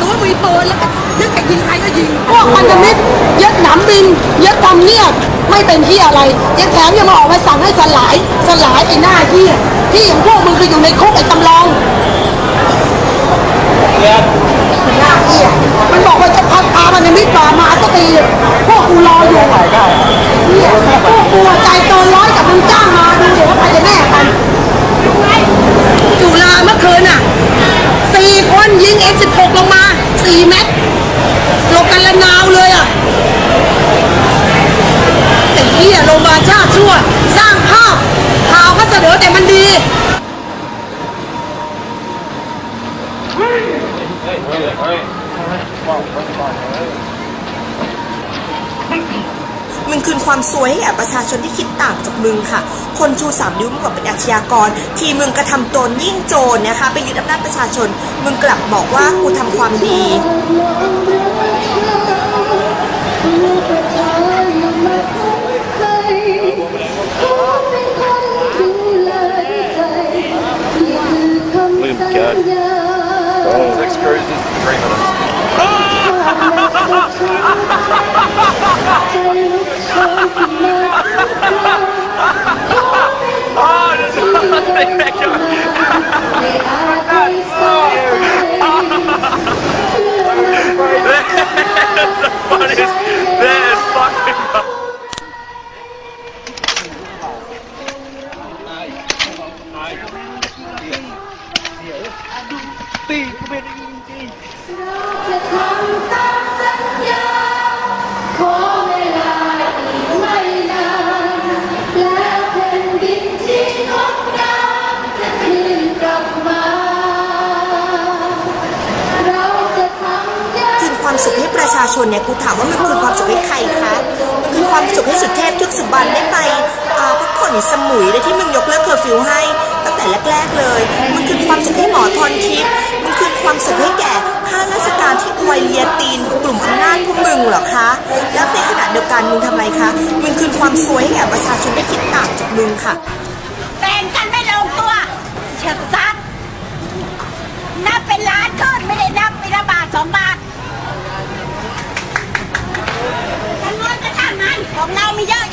ตัวมีปืนแล้วก็นึกจะยิงใครก็ยิง พวกพันธมิตรยึดหนามบินยึดทำเนียบไม่เป็นที่อะไรยังแถมยังมาออกมาสั่งให้สลายสลายไอ้หน้าที่ที่อย่างพวกมึงคือยู่ในคุกไอ้ตำรอง หน้าเหี้ยมันบอกว่าจะพัดพามันในมิตรมามาสักทีพวกกูรออยู่เหี้ยพวกกูอะใจเกินร้อยกับมึงจ้างมาดูเดี๋ยวว่าใครจะแน่กันจุฬาเมื่อคืนอะสี่คนยิงเอ็สิบหกลงมา สี่เม็ดหลกันละนาวเลยอะไอ้เหี้ยโรงพยาบาชาติชั่ว สร้างภาพข่าวก็เสนอแต่มันดี มึงคืนความสวยให้แก่ประชาชนที่คิดต่างจากมึงค่ะ คนชูสามนิ้วมึงบอกเป็นอาชญากร ที่มึงกระทำตนยิ่งโจรนะคะไปยึดอำนาจประชาชน มึงกลับบอกว่ากูทำความดี Look at him, cat. Six cruises, three minutes. จะทำตามสัญญา ขอเวลาอีกไม่นาน แล้วแผ่นดินที่งดงามจะคืนกลับมา เราจะทำอย่าง คืนความสุขให้ประชาชนเนี่ยกูถามว่ามันคืนความสุขให้ใครคะมันคือความสุขให้สุดเทพทุกสุบันได้ไปอ่าพักผ่อนสมุยโดยที่มึงยกเลิกเคอร์ฟิวให้ตั้งแต่แรก ๆ เลย ความสุขให้หมอพรทิพย์มันคือความสุขให้แก่ข้าราชการที่อวยเลียตีนกลุ่มอำนาจพวกมึงเหรอคะ แล้วในขณะเดียวกันมึงทำอะไรคะ มึงคืนความสวยให้แก่ประชาชนที่คิดต่างจากมึงค่ะ แบ่งกันไม่ลงตัวเฉิดซัดนับเป็นล้านขึ้นไม่ได้นับเป็นละบาทสองบาทฉันงอนก็ช่างมันของเรามีเยอะ